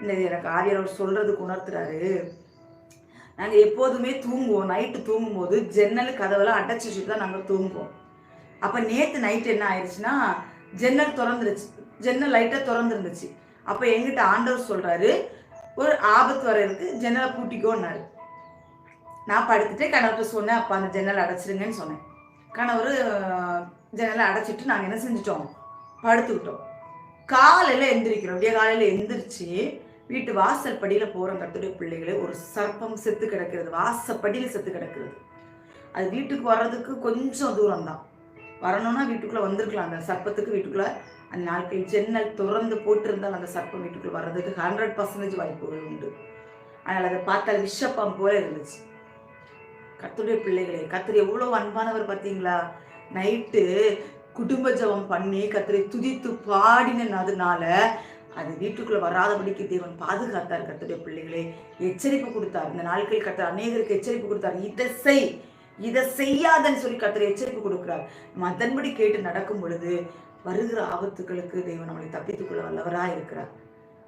இல்லை எனக்கு அவர் சொல்கிறதுக்கு உணர்த்துறாரு. நாங்கள் எப்போதுமே தூங்குவோம். நைட்டு தூங்கும்போது ஜன்னல் கதவெல்லாம் அடைச்சி வச்சுட்டு தான் நாங்கள் தூங்குவோம். அப்போ நேற்று நைட்டு என்ன ஆயிடுச்சுன்னா ஜன்னல் திறந்துருச்சு. ஜன்னல் லைட்டாக திறந்துருந்துச்சு. அப்போ எங்கிட்ட ஆண்டவர் சொல்கிறாரு ஒரு ஆபத்து வர இருக்கு ஜன்னலை பூட்டிக்கோன்னாரு நான் படுத்துட்டு கணவர்கிட்ட சொன்னேன் அப்போ அந்த ஜன்னல் அடைச்சிருங்கன்னு சொன்னேன். கணவர் ஜன்னலை அடைச்சிட்டு நாங்கள் என்ன செஞ்சிட்டோம்? படுத்துக்கிட்டோம் காலையில் எந்திரிக்கிறோம். விடிய காலையில் எந்திரிச்சு வீட்டு வாசல் படியில் போகிறோம் கத்துடைய பிள்ளைகளே ஒரு சர்ப்பம் செத்து கிடக்கிறது வாசப்படியில் செத்து கிடக்கிறது. அது வீட்டுக்கு வர்றதுக்கு கொஞ்சம் தூரம் தான் வரணும்னா வீட்டுக்குள்ளே வந்திருக்கலாம். அந்த சர்ப்பத்துக்கு வீட்டுக்குள்ளே அந்த நாட்கள் ஜன்னல் திறந்து போட்டிருந்தால் அந்த சர்ப்பம் வீட்டுக்குள்ளே வர்றதுக்கு ஹண்ட்ரட் பர்சன்டேஜ் வாய்ப்புகள் உண்டு. ஆனால் அதை பார்த்தால் விஷப்பம் போல இருந்துச்சு. கத்துடைய பிள்ளைகளே கர்த்தர் எவ்வளோ அன்பானவர் பார்த்தீங்களா? நைட்டு குடும்ப ஜெபம் பண்ணி கர்த்தரை துதித்து பாடினதுனால அது வீட்டுக்குள்ளே வராதபடிக்கு தேவன் பாதுகாத்தார் கத்துடைய பிள்ளைகளே. எச்சரிப்பு கொடுத்தார். இந்த நாட்கள் கர்த்தர் அநேகருக்கு எச்சரிப்பு கொடுத்தார். இதை செய். இதை செய்யாதன்னு சொல்லி கர்த்தர் எச்சரிப்பு கொடுக்கிறார். நம்ம அதன்படி கேட்டு நடக்கும் பொழுது வருகிற ஆபத்துகளுக்கு தேவன் நம்மளை தப்பித்துக்கொள்ள வல்லவராக இருக்கிறார்.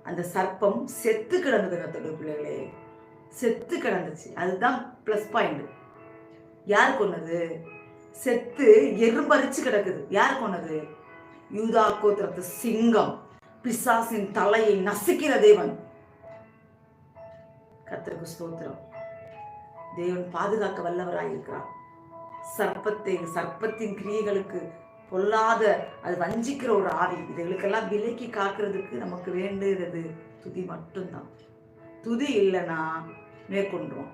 அந்த சர்ப்பம் செத்து கிடந்தது கர்த்தருடைய பிள்ளைகளே. செத்து கிடந்துச்சு. அதுதான் ப்ளஸ் பாயிண்ட் யார் கொன்னது? செத்து எறும்பரிச்சு கிடக்குது. யார் கொன்னது? யூதா கோத்திரத்து சிங்கம். பிசாசின் தலையை நசுக்கிற தேவன். கத்தருக்கு ஸ்தோத்திரம். தேவன் பாதுகாக்க வல்லவராயிருக்கிறார். சர்ப்பத்தை சர்ப்பத்தின் கிரியைகளுக்கு பொல்லாத அது வஞ்சிக்கிற ஒரு ஆவி. இதுகளுக்கெல்லாம் விலக்கி காக்கிறதுக்கு நமக்கு வேண்டுகிறது துதி மட்டும்தான். துதி இல்லைன்னா மேற்கொண்டோம்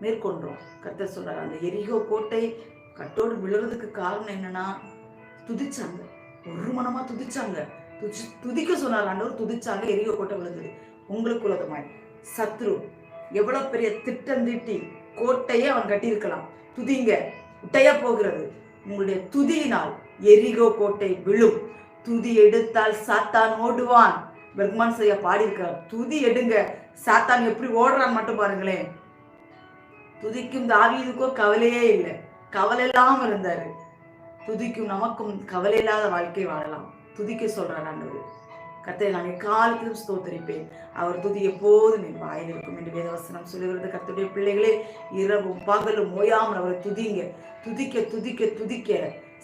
மேற்கொண்டோம் கர்த்தர் சொல்றாரு அந்த எரிகோ கோட்டை கட்டோடு விழுறதுக்கு காரணம் என்னன்னா துதிச்சாங்க. ஒரு மனமா துதிச்சாங்க. துதி துதிக்க சொன்னார் ஆண்டவர். துதிச்சாங்க எரிகோ கோட்டை விழுந்தது. உங்களுக்கு உலகமாய் சத்ரு எவ்வளவு பெரிய திட்டம் தீட்டி கோட்டையே அவன் கட்டியிருக்கலாம். துதிங்க உட்டையா போகிறது. உங்களுடைய துதியினால் எரிகோ கோட்டை விழும். துதி எடுத்தால் சாத்தான் ஓடுவான். பெர்க்மான் செய்ய பாடியிருக்கார். துதி எடுங்க. சாத்தான் எப்படி ஓடுறான் மட்டும் பாருங்களேன். துதிக்கும் தாவியதுக்கோ கவலையே இல்லை. கவலை இல்லாமல் இருந்தாரு. துதிக்கும் நமக்கும் கவலை இல்லாத வாழ்க்கை வாழலாம். துதிக்க சொல்றார் ஆண்டவர் கர்த்தரை நான் எக்காலத்திலும் ஸ்தோத்தரிப்பேன். அவர் துதி எப்போதும் என் வாயில் இருக்கும் என்று வேதவசனம் சொல்லுகிறது. கர்த்தருடைய பிள்ளைகளே இரவும் பகலும் ஓயாமல் அவரை துதிங்க. துதிக்க துதிக்க துதிக்க.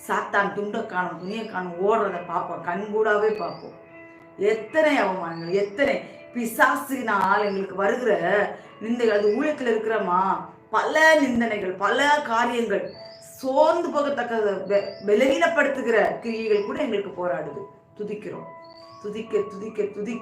சாத்தான் துண்டை காணும் துணியை காணும் ஓடுறத பார்ப்போம். கண்கூடாவே பார்ப்போம். எத்தனை அவமானங்கள் எத்தனை பிசாசினால் எங்களுக்கு வருகிற நிந்தைகள். அது ஊழியத்தில் இருக்கிறோமா பல நிந்தனைகள் பல காரியங்கள். சோர்ந்து போகத்தக்க பெ- பலவீனப்படுத்துகிற கிரியைகள் கூட எங்களுக்கு போராடுது. துதிக்கிறோம். துதிக்க துதிக்க துதிக்க.